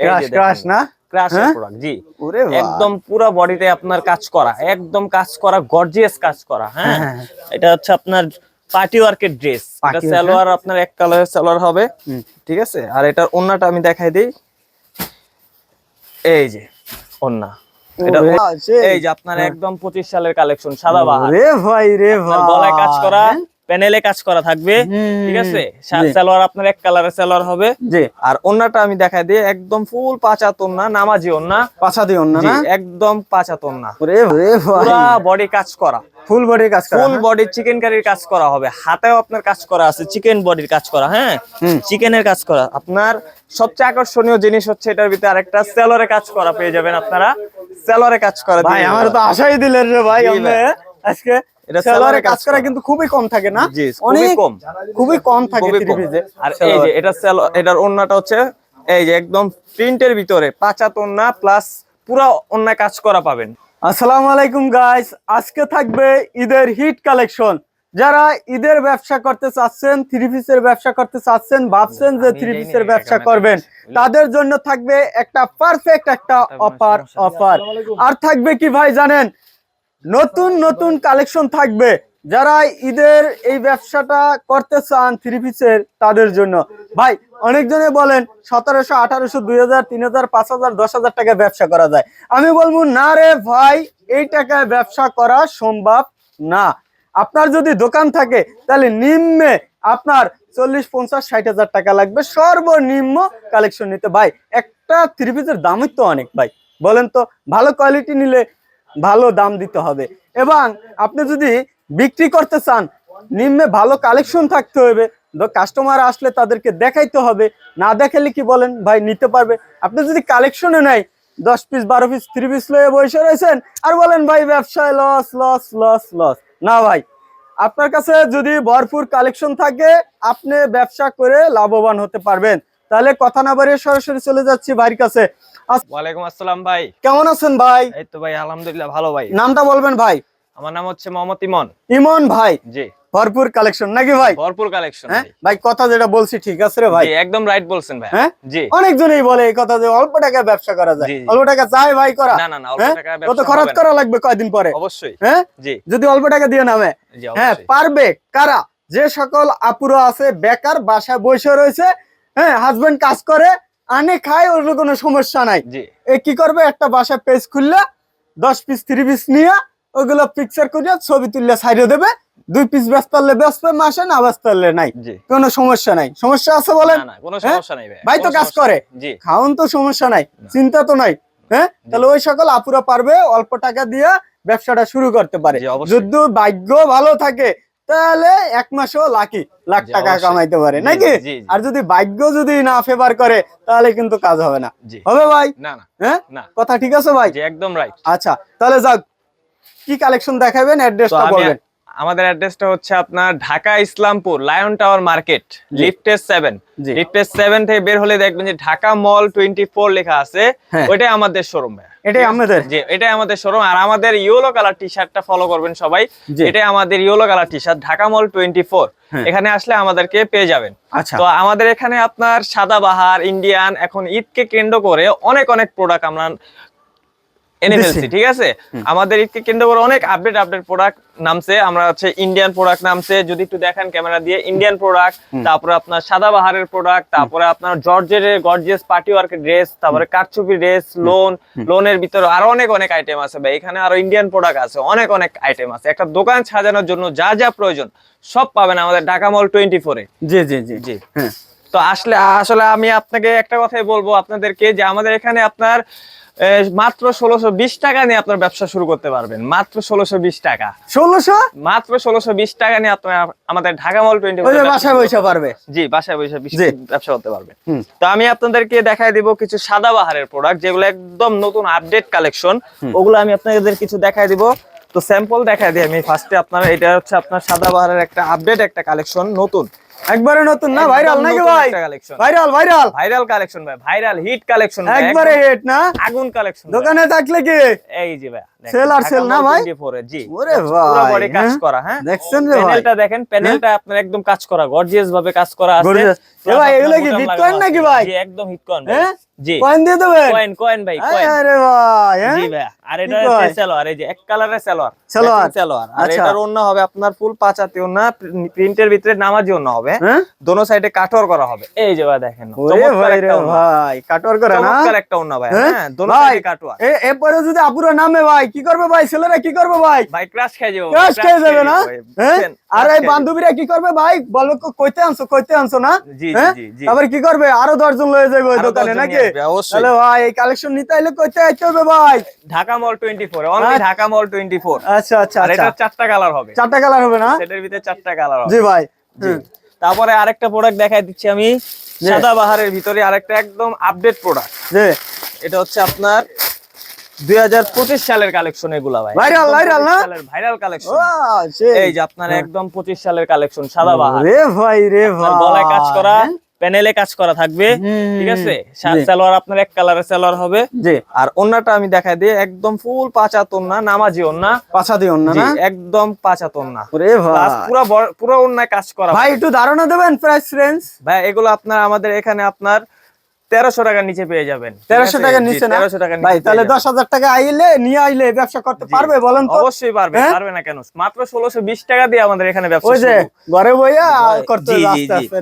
এই যে crush crush না? ক্রাশের হ্যাঁ? প্রোডাক্ট জি। একদম পুরো বডিতে আপনার কাজ করা একদম কাজ করা গর্জিয়াস কাজ করা হ্যাঁ? হ্যাঁ, হ্যাঁ। এটা হচ্ছে আপনার পার্টি ওয়ার্কের ড্রেস এটা সালোয়ার আপনার এক কালারের সালোয়ার হবে। ঠিক আছে। আর এটার ওন্নাটা আমি দেখাই দিই। এই যে ওন্না। এই যে আপনার একদম পঁচিশ সালের কালেকশন সাদা বাহার। রে ভাই রে ভাই গলায় কাজ করা? প্যানেলে কাজ করা থাকবে ঠিক আছে? সালোয়ার আপনার এক কালারের সালোয়ার হবে। জি আর ওন্নাটা আমি দেখাই দিই একদম ফুল পাঁচা তোন্না নামাজি ওন্না। পাছা দিও না জি, না? একদম পাঁচা তোন্না। ওরে রে ভাই। পুরা বডি কাজ করা। ফুল বডি কাজ করা ফুল বডি চিকেন কারির কাজ করা হবে। হাতেও আপনার কাজ করা আছে চিকেন বডির কাজ করা হ্যাঁ? চিকেনের কাজ করা। আপনার সবচেয়ে আকর্ষণীয় জিনিস হচ্ছে এটার ভিতরে আরেকটা সেলরে কাজ করা পেয়ে যাবেন আপনারা। সেলরে কাজ করা ভাই আমার তো আশাই দিলেন রে ভাই আপনি। ভাই। আজকে এটা সেলরে সেলরে কাজ কাজ করা করা। কিন্তু খুবই কম থাকে না? অনেক কম। খুবই কম থাকে খুবই কম। আর এই যে এটা এটার ওন্নাটা হচ্ছে এই যে একদম প্রিন্টের ভিতরে পাঁচা তোন্না প্লাস পুরা অন্য কাজ করা পাবেন। আসসালামু আলাইকুম গাইস আজকে থাকবে ঈদের হিট কালেকশন। যারা ঈদের ব্যবসা করতে চাচ্ছেন থ্রি পিসের ব্যবসা করতে চাচ্ছেন ভাবছেন যে থ্রি না পিসের ব্যবসা করবেন তাদের জন্য থাকবে একটা পারফেক্ট একটা অফার অফার আর থাকবে কি ভাই জানেন? নতুন নতুন কালেকশন থাকবে। যারা ঈদের এই ব্যবসাটা করতে চান থ্রি পিসের তাদের জন্য। ভাই, অনেকজনে বলেন সতেরোশো, আঠারোশো, দুই হাজার, তিন হাজার, পাঁচ হাজার, দশ হাজার টাকা ব্যবসা করা যায়। আমি বলব, না রে ভাই, এই টাকায় ব্যবসা করা সম্ভব না। আপনার যদি দোকান থাকে, তাহলে নিম্নে আপনার চল্লিশ, পঞ্চাশ, ষাট হাজার টাকা লাগবে সর্বনিম্ন কালেকশন নিতে। ভাই, একটা থ্রি পিসের দামই তো অনেক, ভাই। বলেন তো, ভালো কোয়ালিটি নিলে ভালো দাম দিতে হবে। এবং আপনি যদি বিক্রি করতে চান, নিম্নে ভালো কালেকশন থাকতে হবে। কাস্টমার আসলে তাদেরকে দেখাইতে হবে। না দেখালে কি বলেন? ভাই, নিতে পারবে। আপনি যদি কালেকশনে নেয় দশ পিস বারো পিস থ্রি পিস লয়ে বসে রয়েছেন, আর বলেন, ভাই, ব্যবসায় লস লস লস লস না ভাই, আপনার কাছে যদি ভরপুর কালেকশন থাকে, আপনি ব্যবসা করে লাভবান হতে পারবেন। তাহলে কথা না বাড়িয়ে সরাসরি চলে যাচ্ছি ভাইয়ের কাছে। ওয়ালাইকুম আসসালাম ভাই। কেমন আছেন ভাই? এই তো ভাই আলহামদুলিল্লাহ ভালো ভাই। নামটা বলবেন ভাই। আমার নাম হচ্ছে মোহাম্মদ ইমন। ইমন ভাই? জি। ভরপুর কালেকশন নাকি ভাই? ভরপুর কালেকশন হ্যাঁ? ভাই। কথা যেটা বলছি ঠিক আছে রে ভাই? একদম রাইট বলছেন ভাই। হ্যাঁ? জি। অনেকজনই বলে এই কথা যে অল্প টাকায় ব্যবসা করা যায়। অল্প টাকা চাই ভাই করা। না না না অল্প হ্যাঁ? টাকায় কত ব্যবসা খরচ। করা লাগবে কয়দিন পরে? অবশ্যই। হ্যাঁ? জি। যদি অল্প টাকা দিয়ে নামে। হ্যাঁ পারবে। কারা? যে সকল আপুরা আছে বেকার বাসায় বসে রয়েছে হ্যাঁ হাজবেন্ড কাজ করে আনে খায় ওর কোনো সমস্যা নাই। এ কি করবে? একটা বাসায় পেজ খুললে দশ পিস থ্রি পিস নিয়ে ওগুলো পিকচার করে ছবি তুললে সাইডে দেবে। দুই পিস ব্যস্ত হলে ব্যস্ত মাসে না ব্যস্ত হলে নাই। কোনো সমস্যা নাই। সমস্যা আছে বলেন? হ্যাঁ? সমস্যা ভাই তো কাজ করে। খাওন তো সমস্যা নাই চিন্তা তো নাই। হ্যাঁ? তাহলে ওই সকল আপুরা পারবে অল্প টাকা দিয়ে ব্যবসাটা শুরু করতে পারে। যদি ভাগ্য ভালো থাকে তাহলে এক মাসও লাকি লাখ টাকা কামাইতে পারে নাকি। আর যদি ভাগ্য যদি না ফেভার করে তাহলে কিন্তু কাজ হবে না। হবে ভাই? না না। হ্যাঁ? কথা ঠিক আছে ভাই? একদম রাইট আচ্ছা তাহলে যাক কি কালেকশন দেখাবেন অ্যাড্রেসটা বলবেন। আমাদের অ্যাড্রেসটা হচ্ছে আপনার Dhaka Islampur lion tower market জি। লিফটের সেভেন জি। লিফটের সেভেন থেকে বের হলে দেখবেন যে ঢাকা মল টোয়েন্টি ফোর লেখা আছে হ্যাঁ। ওইটাই আমাদের শোরুম এটাই আমাদের জি এটাই আমাদের শোরুম আর আমাদের ইয়েলো কালার টি শার্টটা ফলো করবেন সবাই। এটাই আমাদের yellow colour T shirt Dhaka mall twenty four. এখানে আসলে আমাদেরকে পেয়ে যাবেন আচ্ছা তো আমাদের এখানে আপনার সাদাবাহার ইন্ডিয়ান এখন ঈদকে কেন্দ্র করে অনেক অনেক প্রোডাক্ট আমরা এনে ঠিক আছে? আমাদের ঈদকে কেন্দ্র করে অনেক আপডেট আপডেট প্রোডাক্ট নামছে। আমরা হচ্ছে ইন্ডিয়ান প্রোডাক্ট নামছে। যদি একটু দেখেন ক্যামেরা দিয়ে ইন্ডিয়ান প্রোডাক্ট তারপরে আপনার সাদাবাহারের প্রোডাক্ট তারপরে আপনার জর্জের গর্জিয়াস পার্টি ওয়ার্কের ড্রেস তারপরে কারচুপি ড্রেস লোন লোনের ভিতরে আরও অনেক অনেক আইটেম আছে ভাই। এখানে আরও ইন্ডিয়ান প্রোডাক্ট আছে অনেক অনেক আইটেম আছে। একটা দোকান সাজানোর জন্য যা যা প্রয়োজন সব পাবেন আমাদের ঢাকা মল টোয়েন্টি ফোরে জি জি জি জি। হ্যাঁ। তো আসলে আসলে আমি আপনাকে একটা কথাই বলব আপনাদেরকে যে আমাদের এখানে আপনার মাত্র ষোলোশো বিশ টাকা নিয়ে আপনার ব্যবসা শুরু করতে পারবেন। মাত্র ষোলোশো বিশ টাকা। ষোলোশো? মাত্র ষোলোশো বিশ টাকা নিয়ে আপনার আমাদের ঢাকা মল টোয়েন্টি বাসায় বসে পারবে। জি বাসায় বসে বিশ- ব্যবসা করতে পারবে তো আমি আপনাদেরকে দেখাই দিব কিছু সাদাবাহারের প্রোডাক্ট যেগুলো একদম নতুন আপডেট কালেকশন ওগুলো আমি আপনাদের কিছু দেখাই দিব। তো স্যাম্পল দেখাই দিই আমি ফার্স্টে আপনার এটা হচ্ছে আপনার সাদা বাহারের একটা আপডেট একটা কালেকশন নতুন। একবারে নতুন না ভাইরাল নাকি ভাই? ভাইরাল ভাইরাল ভাইরাল কালেকশন ভাই ভাইরাল হিট কালেকশন একবারে হিট না? আগুন কালেকশন দোকানে থাকলে কি? এই জি ভাই সেল আর সেল না ভাই? 24 এ, জি। ওরে পুরো বডি কাজ হ্যাঁ? করা হ্যাঁ? দেখছেন রে ভাই? প্যানেলটা দেখেন প্যানেলটা আপনার একদম কাজ করা গর্জিয়াস ভাবে কাজ করা আছে। ভাই, এগুলো কি বোতাম নাকি ভাই? একদম হিটকয়েন হ্যাঁ? জি। কয়েন দিয়ে দেবেন? কয়েন কয়েন ভাই কয়েন আরে ভাই? জি ভাই আর এটা কি হচ্ছে কয়? সালোয়ার এই যে এক কালারের সালোয়ার। সালোয়ার? matching আর। এটার ওন্না হবে আপনার ফুল পাঁচাতে ওন্না প্রিন্টের ভিতরে নামাজি ওন্না হবে। হ্যাঁ? দোনো সাইডে কাটওয়ার করা হবে। এই যে ভাই দেখেন চমৎকার একটা। ভাই করে না? চমৎকার একটা ওন্না ভাই হ্যাঁ? হ্যাঁ? দোনো সাইডে কাটওয়ার এ এরপরে যদি আপুরা নামে ভাই কি করবে ভাই? ছেলেরা কি করবে ভাই? ভাই ক্রাশ খেয়ে যাব। ক্রাশ খেয়ে যাবে না? হ্যাঁ? আর এই বান্ধবীরা কি করবে ভাই? কইতে আনছো কইতে আনছো না? জি, হ্যাঁ? কি করবে? আরও দশজন লয়ে যাবে ওই দোকানে নাকি। তাহলে ভাই এই কালেকশন নিতে আইলে কইতে আইতে হবে ভাই। ঢাকা মল অনলি আচ্ছা। ঢাকা মল টোয়েন্টি ফোর আচ্ছা আচ্ছা আর আচ্ছা। এটা চারটা কালার হবে। চারটা কালার হবে না? সেটার ভিতরে চারটা কালার হবে। জি ভাই জি। তারপরে আরেকটা প্রোডাক্ট দেখাই দিচ্ছি আমি। সাদা বাহারের ভিতরে আরেকটা একদম আপডেট প্রোডাক্ট জি। এটা হচ্ছে আপনার দুই হাজার পঁচিশ সালের কালেকশন এগুলা ভাই। Viral, viral না? Viral collection. এই যে আপনার একদম পঁচিশ সালের কালেকশন সাদা বাহার। রে ভাই রে ভাই গলায় কাজ করা প্যানেলে কাজ করা থাকবে ঠিক আছে। সালোয়ার আপনার এক কালারের সালোয়ার হবে। জি। আর ওন্নাটা আমি দেখাই দিই একদম ফুল পাঁচা তোন্না নামাজি ওন্না। পাছা দিও না না? একদম পাঁচা তোন্না। ওরে ভাই। পুরো পুরো ওন্নায় কাজ করা ভাই একটু ধারণা দেবেন প্রাইস রেঞ্জ ভাই এগুলো আপনার আমাদের এখানে আপনার তেরোশো টাকার নিচে পেয়ে যাবেন। তেরোশো টাকার নিচে না? 1300 টাকার নিচে ভাই তাহলে দশ হাজার টাকা আইলে নিয়ে আইলে ব্যবসা করতে পারবে বলেন তো? অবশ্যই পারবে হ্যাঁ? পারবে না কেন? মাত্র ষোলোশো বিশ টাকা দিয়ে আমাদের এখানে ব্যবসা ওই যে ঘরে বইয়া করতে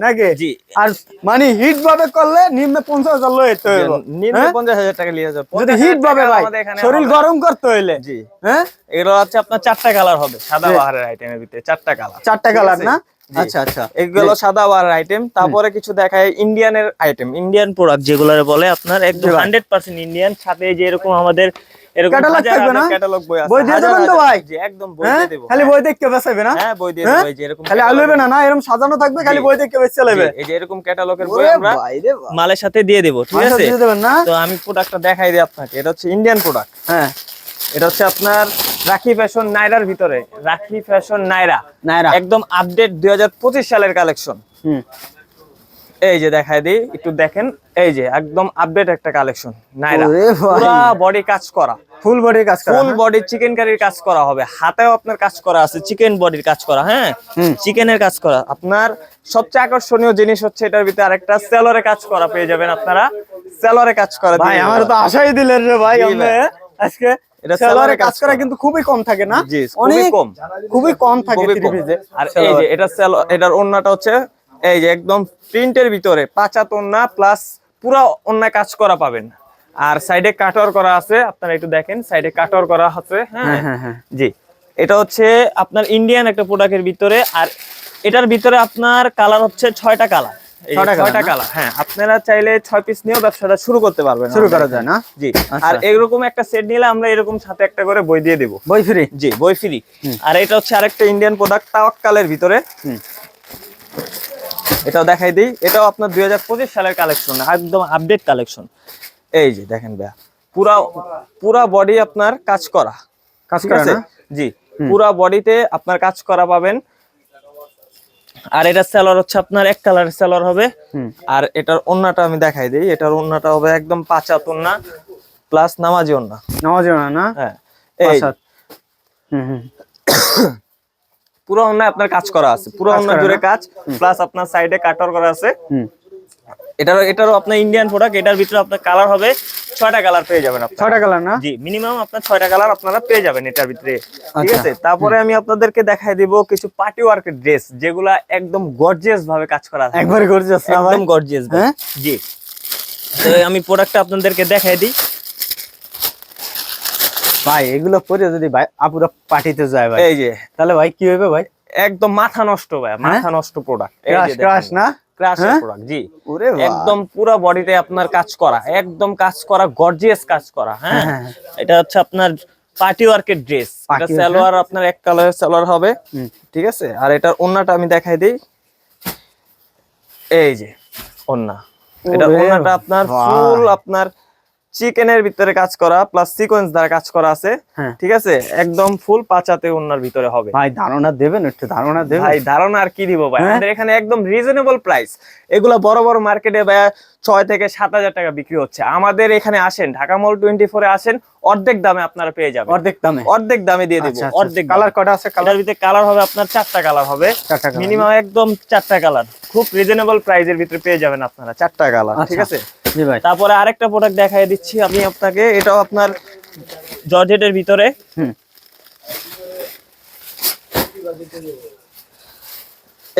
নাকি? আর মানে হিট ভাবে করলে নিম্নে পঞ্চাশ হাজার লয়ে যেতে হইব। নিম্নে হ্যাঁ? পঞ্চাশ হাজার টাকা নিয়ে যাবে। যদি হিট ভাবে টাকা ভাই শরীর গরম করতে হইলে। জি। হ্যাঁ? এগুলো হচ্ছে আপনার চারটা কালার হবে সাদা। বাহারের আইটেমের ভিতরে চারটা কালার। চারটা কালার না। আচ্ছা আচ্ছা। এগুলো সাদা আইটেম তারপরে কিছু দেখায় ইন্ডিয়ানের আইটেম ইন্ডিয়ান প্রোডাক্ট যেগুলো বলে আপনার একদম হান্ড্রেড পার্সেন্ট ইন্ডিয়ান সাথে যে এরকম আমাদের এরকম Catalog থাকবে না? হাজার বই আছে। বই দিয়ে দেবেন তো ভাই? জি একদম বই হ্যাঁ? দিয়ে দেবো। খালি বই দেখতে বেসাইবে না? হ্যাঁ বই দিয়ে হ্যাঁ? দেবো যে এরকম খালি catalog- আলুবে না? না এরকম সাজানো থাকবে খালি বই দেখতে এই যে এরকম ক্যাটালগের বই আমরা। মালের সাথে দিয়ে দেবো ঠিক আছে? দিয়ে দেবেন না? তো আমি প্রোডাক্টটা দেখাই দিই আপনাকে। এটা হচ্ছে ইন্ডিয়ান প্রোডাক্ট হ্যাঁ। এটা হচ্ছে আপনার রাখি ফ্যাশন নাইরার ভিতরে রাখি ফ্যাশন নাইরা নাইরা একদম আপডেট দুই হাজার পঁচিশ সালের কালেকশন হুম। এই যে দেখাই দিই একটু দেখেন এই যে একদম আপডেট একটা কালেকশন নাইরা বডি কাজ করা। ফুল বডি কাজ করা ফুল বডি চিকেন কারির কাজ করা হবে। হাতেও আপনার কাজ করা আছে চিকেন বডির কাজ করা হ্যাঁ? হুম। চিকেনের কাজ করা। আপনার সবচেয়ে আকর্ষণীয় জিনিস হচ্ছে এটার ভিতরে আরেকটা সেলরে কাজ করা পেয়ে যাবেন আপনারা। সেলরে কাজ করা ভাই আমার তো আশাই দিলেন রে ভাই। আজকে এটা কাজ করা। কিন্তু খুবই কম থাকে না? খুবই অনেক কম। খুবই কম থাকে খুবই কম। আর এই যে এটা এটার ওন্নাটা হচ্ছে এই যে একদম প্রিন্টের ভিতরে পাঁচাত ওন্না প্লাস পুরো ওন্না কাজ করা পাবেন। আর সাইডে কাটর করা আছে আপনারা একটু দেখেন সাইডে কাটর করা আছে হ্যাঁ? হ্যাঁ হ্যাঁ হ্যাঁ। জি। এটা হচ্ছে আপনার ইন্ডিয়ান একটা প্রোডাক্টের ভিতরে আর এটার ভিতরে আপনার কালার হচ্ছে ছয়টা কালার ছয়টা? কালার হ্যাঁ আপনারা চাইলে ছয় পিস নিয়েও ব্যবসাটা শুরু করতে পারবেন শুরু করা যায় না? জি আচ্ছা। আর এরকম একটা সেট নিলে আমরা এরকম সাথে একটা করে বই দিয়ে দেবো। বই ফ্রি জি বই ফ্রি আর এটা হচ্ছে আরেকটা ইন্ডিয়ান প্রোডাক্ট তাওয়াক্কালের ভিতরে। এটাও দেখাই দিই। এটাও আপনার দুই হাজার পঁচিশ সালের কালেকশন একদম আপডেট কালেকশন এই যে দেখেন ভাইয়া পুরা পুরা বডি আপনার কাজ করা। কাজ করে জি পুরা বডিতে আপনার কাজ করা পাবেন। আর এটা সেলর হচ্ছে আপনার এক কালার সেলর হবে। হুম। আর এটার অন্যটা আমি দেখাই দিই। এটার অন্যটা হবে একদম পাঁচাত ওন্না প্লাস নামাজি অন্য নামাজি না না? হ্যাঁ। এই হুম হুম। পুরো অন্য আপনার কাজ করা আছে। পুরো অন্য জুড়ে কাজ প্লাস আপনার সাইডে কাটার করা আছে। হুম। এটারও এটারও আপনার ইন্ডিয়ান প্রোডাক্ট এটার ভিতরে আপনার কালার হবে ছয়টা কালার পেয়ে যাবেন ছয়টা কালার না? জি মিনিমাম আপনার ছয়টা কালার আপনারা পেয়ে যাবেন এটার ভিতরে। ঠিক আচ্ছা। আছে? তারপরে আমি আপনাদেরকে দেখাই দিব কিছু পার্টি ওয়ার্কের ড্রেস যেগুলা একদম গর্জিয়াস ভাবে কাজ করা আছে। একবারে করছিস না একদম গর্জিয়াস হ্যাঁ? জি। তো আমি প্রোডাক্টটা আপনাদেরকে দেখাই দিই। ভাই এগুলো পরে যদি ভাই আপুরা পার্টিতে যায় ভাই এই যে। তাহলে ভাই কি হবে ভাই? একদম মাথা নষ্ট ভাই মাথা নষ্ট প্রোডাক্ট ক্রাশ ক্রাশ না? হ্যাঁ? প্রোডাক্ট জি। একদম পুরো বডিতে আপনার কাজ করা একদম কাজ করা গর্জিয়াস কাজ করা হ্যাঁ? হ্যাঁ, এটা হচ্ছে আপনার পার্টি ওয়ার্কের ড্রেস এটা সালোয়ার আপনার এক কালারের সালোয়ার হবে। ঠিক আছে? আর এটার ওন্নাটা আমি দেখাই দিই। এই যে ওন্না। এটা ওন্নাটা আপনার। ফুল আপনার চিকেনের ভিতরে কাজ করা প্লাস সিকোয়েন্স দ্বারা কাজ করা আছে। হ্যাঁ। ঠিক আছে? একদম ফুল পাচাতে ওনার ভিতরে হবে। ভাই ধারণা দেবেন একটু ধারণা দেবেন। ভাই ধারণা আর কি দিব ভাই? হ্যাঁ? আমাদের এখানে একদম রিজনেবল প্রাইস এগুলো বড় বড় মার্কেটে ভাই ছয় থেকে সাত হাজার টাকা বিক্রি হচ্ছে। আমাদের এখানে আসেন ঢাকা মল টোয়েন্টি ফোরে আসেন অর্ধেক দামে আপনারা পেয়ে যাবেন। অর্ধেক দামে? অর্ধেক দামে দিয়ে দেবো আচ্ছা। অর্ধেক কালার কটা আছে? কালার? ভিতরে কালার হবে আপনার চারটা কালার হবে। মিনিমাম একদম চারটা কালার। খুব রিজনেবল প্রাইসের ভিতরে পেয়ে যাবেন আপনারা চারটা কালার ঠিক আচ্ছা। আছে তারপরে আরেকটা প্রোডাক্ট দেখাই দিচ্ছি আমি আপনাকে এটাও আপনার জর্জেটের ভিতরে। হুম।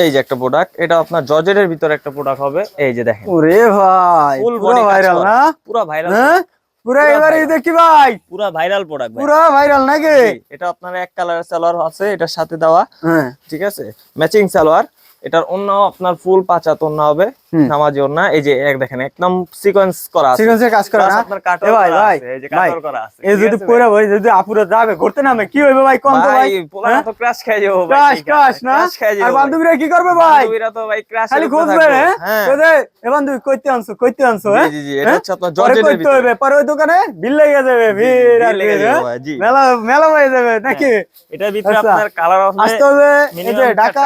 এই যে একটা প্রোডাক্ট এটা আপনার জর্জেটের ভিতরে একটা প্রোডাক্ট হবে। এই যে দেখেন। ওরে ভাই পুরো ভাইরাল না? পুরো ভাইরাল হ্যাঁ? পুরো এবারে দেখি ভাই। পুরো ভাইরাল প্রোডাক্ট পুরো ভাইরাল নাকি? এটা আপনার এক কালার সালোয়ার আছে এটার সাথে দেওয়া। হ্যাঁ। ঠিক আছে? ম্যাচিং সালোয়ার এটার অন্য আপনার ফুল পাঁচাত অন্য হবে। নামাজি অন্য এই যে এক দেখেন একদম সিকোয়েন্স করা আছে সিকোয়েন্সে কাজ করে Plus আপনার কাটর ভাই ভাই এই যে কাটর করা আছে এই যদি আছে পুরো ভাই যদি আপুরা যাবে ঘুরতে নামে কি হইবে ভাই কোন তো ভাই পোলা হ্যাঁ? তো ক্রাশ খাই যাব ভাই, আছে, ক্রাশ না crash খাই আর যাব ভাই। বান্ধবীরা কি করবে ভাই বান্ধবীরা তো ভাই ক্রাশ খালি খুঁজবে হ্যাঁ কইতে এ বান্ধবী কইতে আনছো কইতে আনছো হ্যাঁ জি জি এটা হ্যাঁ? হচ্ছে আপনার পরে জর্জেটের কইতে হইবে পরে ওই দোকানে বিল লেগে যাবে ভিড় আর হ্যাঁ? মেলা মেলা হয়ে যাবে নাকি এটার ভিতরে আচ্ছা। আপনার কালার হবে আসতে হবে এই যে ঢাকা।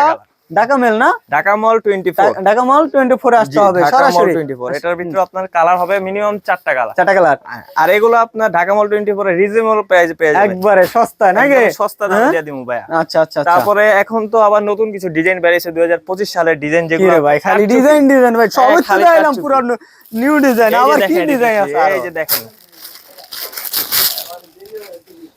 ঢাকা মেল না? Dhaka mall 24 Dhaka mall twenty four আসতে হবে সরাসরি। 24 এটার ভিতরে আপনার কালার হবে মিনিমাম কালার কালার আর এগুলো আপনার ঢাকা মল 24 এর রিজনেবল প্রাইসে পেয়ে যাবেন। একবারে সস্তায় নাকি? সস্তা দামে হ্যাঁ? দিয়ে দিমু ভাইয়া। আচ্ছা আচ্ছা আচ্ছা। তারপরে এখন তো আবার নতুন কিছু ডিজাইন বেরিয়েছে 2025 সালের ডিজাইন যেগুলো। ভাই খালি ডিজাইন ডিজাইন ভাই। সব চলে এলাম পুরো নিউ ডিজাইন আবার কি ডিজাইন আছে এই যে দেখেন।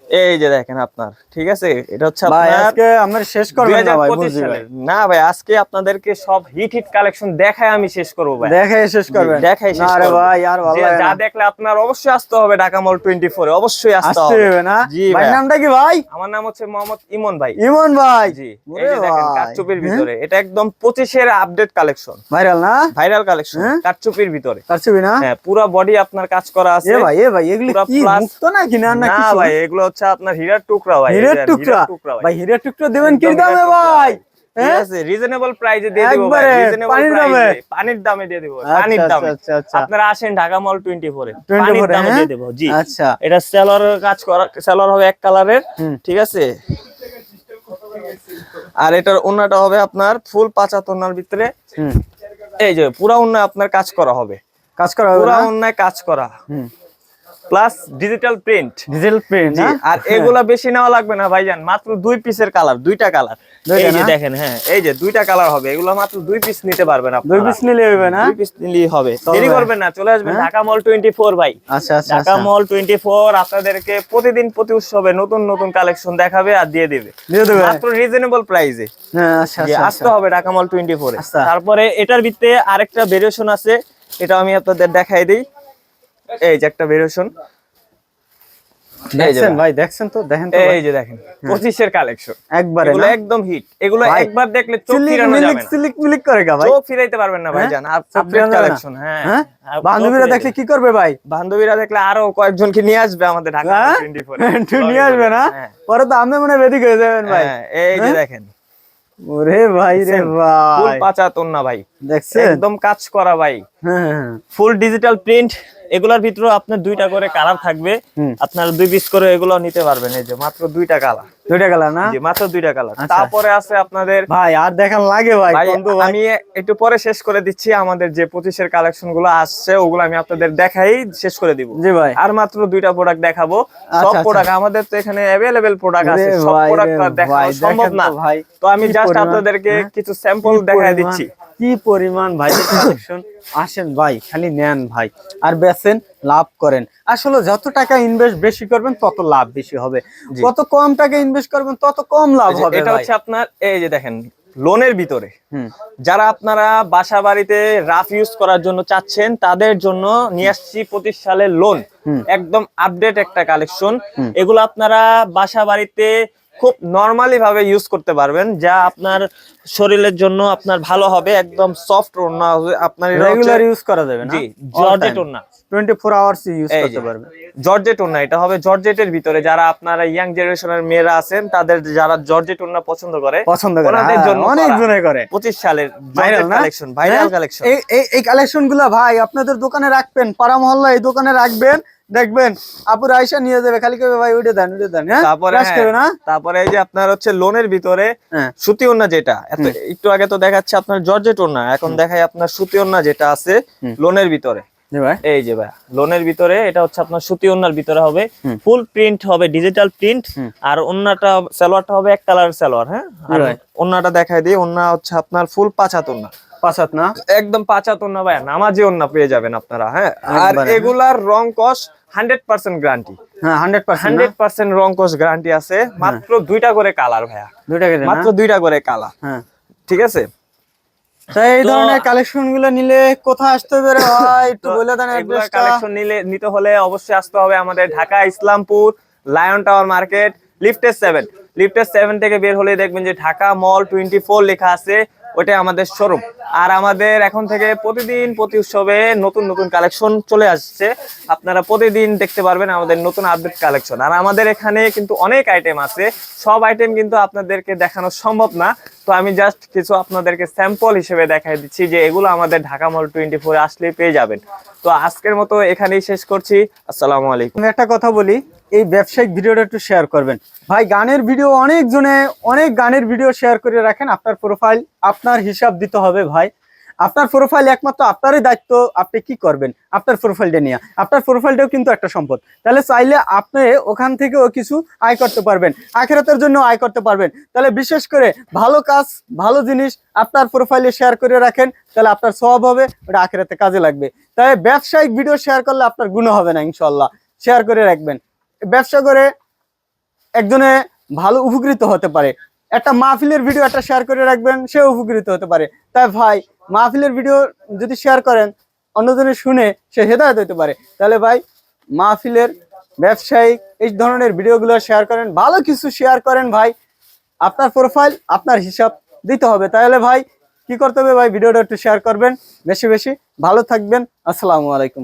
এই যে দেখেন আপনার ঠিক আছে? এটা হচ্ছে ভাই আজকে আমরা শেষ করবেন না ভাই বুঝছি না ভাই আজকে আপনাদেরকে সব হিট হিট কালেকশন দেখায় আমি শেষ করব ভাই। শেষ করবেন? দেখাই শেষ না ভাই আর ভালো লাগে যা দেখলে আপনার অবশ্যই আসতে হবে ঢাকা মল 24 এ অবশ্যই আসতে আসতে হবে। হবে না? জি ভাই নামটা কি ভাই? আমার নাম হচ্ছে মোহাম্মদ ইমন ভাই। ইমন ভাই। জি এই যে দেখেন হ্যাঁ? ভিতরে। এটা একদম 25 এর আপডেট কালেকশন ভাইরাল না? ভাইরাল কালেকশন হ্যাঁ? কারচুপির ভিতরে। কারছবি না? হ্যাঁ পুরো বডি আপনার কাজ করা আছে। এ ভাই এ ভাই এগুলি কি মুক্ত নাকি না না না ভাই এগুলো হচ্ছে আপনার হীরার টুকরা ভাই হীরের টুকরা? ভাই। হীরের টুকরা দেবেন কি দামে ভাই? হ্যাঁ? রিজনেবল দিয়ে দিব পানির দামে? পানির দামে দিয়ে দিব আচ্ছা, পানির আচ্ছা, দামে। আচ্ছা। আপনারা আসেন ঢাকা মল 24 এ 24 পানির দামে হ্যাঁ? দিয়ে দেব জি। আচ্ছা। এটা কাজ করা সেলর হবে এক কালারের ঠিক আছে? আর এটার ওন্নাটা হবে আপনার ফুল পাঁচা তোনার ভিতরে এই যে পুরা ওন্না আপনার কাজ করা হবে। কাজ করা হবে পুরা না? কাজ করা। হুম। Plus digital print digital print আর এগুলা বেশি নেওয়া লাগবে না ভাইজান। মাত্র দুই পিসের কালার দুইটা কালার এই যে দেখেন হ্যাঁ এই যে দুইটা কালার হবে। এগুলো মাত্র দুই পিস নিতে পারবেন দুই পিস নিলে হবে না? দুই পিস নিলেই হবে। দেরি করবেন না চলে আসবেন হ্যাঁ? ঢাকা মল 24 ভাই। আচ্ছা আচ্ছা ঢাকা আচ্ছা। মল 24 আপনাদেরকে প্রতিদিন প্রতি উৎসবে নতুন নতুন কালেকশন দেখাবে আর দিয়ে দিবে। দিয়ে দেবে। মাত্র রিজনেবল প্রাইসে হ্যাঁ আচ্ছা আচ্ছা আসতে হবে ঢাকা মল 24 এ। আচ্ছা। তারপরে এটার ভিতরে আরেকটা ভেরিয়েশন আছে এটা আমি আপনাদের দেখাই দিই। এই যে একটা ভেরিয়েশন দেখছেন ভাই। দেখছেন তো? দেখেন তো এই যে দেখেন 25 এর কালেকশন একবারে এগুলো একদম হিট এগুলো একবার দেখলে চোখ ফিরানো যাবে না। সিলিক মিলিক করে গা ভাই। চোখ ফিরাইতে পারবেন না ভাই হ্যাঁ? জান আপডেট না? কালেকশন হ্যাঁ। হ্যাঁ? বান্ধবীরা দেখলে কি করবে ভাই? বান্ধবীরা দেখলে আরও কয়েকজনকে নিয়ে আসবে আমাদের ঢাকা হ্যাঁ? 24 নিয়ে আসবে না? হ্যাঁ। পরে তো আপনি মনে হয় বেদিক হয়ে যাবেন ভাই। হ্যাঁ, এই যে হ্যাঁ? দেখেন। ওরে ভাই রে ফুল ভাই। পাঁচা তোন্না ভাই। দেখছেন? একদম কাজ করা ভাই। হ্যাঁ হ্যাঁ, হ্যাঁ। ফুল ডিজিটাল প্রিন্ট এগুলোর ভিতরে আপনার দুইটা করে কালার থাকবে। আপনার দুই পিস করে এগুলো নিতে পারবেন। এই যে মাত্র দুইটা কালার দুইটা কালার না? মাত্র দুইটা কালার আচ্ছা। তারপরে আছে আপনাদের ভাই আর দেখান লাগে ভাই আমি একটু পরে শেষ করে দিচ্ছি। আমাদের যে পঁচিশের কালেকশনগুলো আসছে ওগুলো আমি আপনাদের দেখাই শেষ করে দিব। জি ভাই। আর মাত্র দুইটা প্রোডাক্ট দেখাবো। সব আচ্ছা। প্রোডাক্ট আমাদের তো এখানে অ্যাভেলেবেল প্রোডাক্ট আছে। সব প্রোডাক্ট রে দেখা সম্ভব না। তো ভাই, তো আমি জাস্ট আপনাদেরকে হ্যাঁ? কিছু স্যাম্পল দেখাই দিচ্ছি। কি পরিমাণ ভাই কালেকশন আসেন ভাই খালি নেন ভাই। আর বেচেন লাভ করেন। আসলে যত টাকা ইনভেস্ট বেশি করবেন তত লাভ বেশি হবে। কত কম টাকা ইনভেস্ট করবেন তত কম লাভ হবে এটা হচ্ছে আপনার এই যে দেখেন লোনের ভিতরে। যারা আপনারা বাসা বাড়িতে রাফ ইউজ করার জন্য চাচ্ছেন তাদের জন্য নিয়ে আসছি পঁচিশ সালের লোন একদম আপডেট একটা কালেকশন এগুলো আপনারা বাসা বাড়িতে খুব নর্মালি ভাবে ইউজ করতে পারবেন যা আপনার শরীরের জন্য আপনার ভালো হবে একদম সফট ওড়না আপনার রেগুলার ইউজ করা যাবে জি জর্জেট ওড়না। 24 আওয়ার্স ইউজ করতে যে। পারবে জর্জেট ওড়না এটা হবে জর্জেটের ভিতরে যারা আপনারা ইয়াং জেনারেশনের মেয়েরা আছেন তাদের যারা জর্জেট ওড়না পছন্দ করে পছন্দ করে হ্যাঁ, জন্য অনেক জনে করে। পঁচিশ সালের ভাইরাল কালেকশন ভাইরাল হ্যাঁ? কালেকশন এই এই- এই কালেকশনগুলা ভাই আপনাদের দোকানে রাখবেন পাড়া মহল্লা এই দোকানে রাখবেন দেখবেন আপুর আয়সা নিয়ে যাবে খালি কবে ভাই উঠে দেন উঠে দেন হ্যাঁ? তারপরে না হ্যাঁ, তারপরে এই যে আপনার হচ্ছে লোনের ভিতরে হ্যাঁ। সুতি ওন্না যেটা একটু আগে তো দেখাচ্ছে আপনার জর্জেট ওন্না এখন দেখাই আপনার সুতি ওন্না যেটা আছে লোনের ভিতরে। এই যে ভাই লোনের ভিতরে এটা হচ্ছে আপনার সুতি ওন্নার ভিতরে হবে ফুল প্রিন্ট হবে ডিজিটাল প্রিন্ট আর ওন্নাটা সালোয়ারটা হবে এক কালার সালোয়ার হ্যাঁ? আর. ওন্নাটা দেখাই দিই ওন্না হচ্ছে আপনার ফুল পাঁচাত ওন্না। পাঁচ না? একদম পাঁচাত ওন্না ভাই নামাজি ওন্না পেয়ে যাবেন আপনারা হ্যাঁ? আর এগুলার রং কস হান্ড্রেড পার্সেন্ট গ্যারান্টি। হ্যাঁ হান্ড্রেড হান্ড্রেড পার্সেন্ট রং কস গ্যারান্টি আছে মাত্র দুইটা করে কালার ভাইয়া। দুইটা কেটে মাত্র দুইটা করে কালার। হ্যাঁ। ঠিক আছে? এই ধরনের কালেকশনগুলো নিলে কোথায় আসতে হবে ভাই? একটু বলে দেন কালেকশন নিলে নিতে হলে অবশ্যই আসতে হবে আমাদের Dhaka Islampur lion tower market লিফটের সেভেন। লিফটের সেভেন থেকে বের হলে দেখবেন যে ঢাকা মল টোয়েন্টি ফোর লেখা আছে। ওটাই আমাদের শোরুম আর আমাদের এখন থেকে প্রতিদিন প্রতি উৎসবে নতুন নতুন কালেকশন চলে আসছে। আপনারা প্রতিদিন দেখতে পারবেন আমাদের নতুন আপডেট কালেকশন আর আমাদের এখানে কিন্তু অনেক আইটেম আছে। সব আইটেম কিন্তু আপনাদেরকে দেখানো সম্ভব না। তো আমি জাস্ট কিছু আপনাদেরকে স্যাম্পল হিসেবে দেখাই দিচ্ছি যে এগুলো আমাদের ঢাকা মল টোয়েন্টি ফোর আসলে পেয়ে যাবেন। তো আজকের মতো এখানেই শেষ করছি। আসসালামু আলাইকুম। একটা কথা বলি, এই ব্যবসায়িক ভিডিওটা একটু শেয়ার করবেন। ভাই, গানের ভিডিও অনেক জনে অনেক গানের ভিডিও শেয়ার করে রাখেন, আপনার প্রোফাইল আপনার হিসাব দিতে হবে ভাই। আপনার প্রোফাইল একমাত্র আপনারই দায়িত্ব, আপনি কি করবেন? আপনার প্রোফাইলটা নিয়ে। আপনার প্রোফাইলটাও কিন্তু একটা সম্পদ। তাহলে চাইলে আপনি ওখান থেকেও কিছু আয় করতে পারবেন। আখেরাতের জন্য আয় করতে পারবেন। তাহলে বিশেষ করে ভালো কাজ, ভালো জিনিস আপনার প্রোফাইলে শেয়ার করে রাখেন, তাহলে আপনার স্বভাব হবে, ওটা আখেরাতে কাজে লাগবে। তাই ব্যবসায়িক ভিডিও শেয়ার করলে আপনার গুণ হবে না ইনশাল্লাহ শেয়ার করে রাখবেন। ব্যবসা করে একজনে ভালো উপকৃত হতে পারে। একটা মাহফিলের ভিডিও একটা শেয়ার করে রাখবেন, সে উপকৃত হতে পারে। তাই ভাই, মাহফিলের ভিডিও যদি শেয়ার করেন, অন্যজনে শুনে সে হেদায়ত হতে পারে। তাহলে ভাই, মাহফিলের ব্যবসায়িক এই ধরনের ভিডিওগুলো শেয়ার করেন, ভালো কিছু শেয়ার করেন ভাই। আপনার প্রোফাইল আপনার হিসাব দিতে হবে। তাহলে ভাই, কি করতে হবে ভাই? ভিডিওটা একটু শেয়ার করবেন। বেশি বেশি। ভালো থাকবেন। আসসালামু আলাইকুম।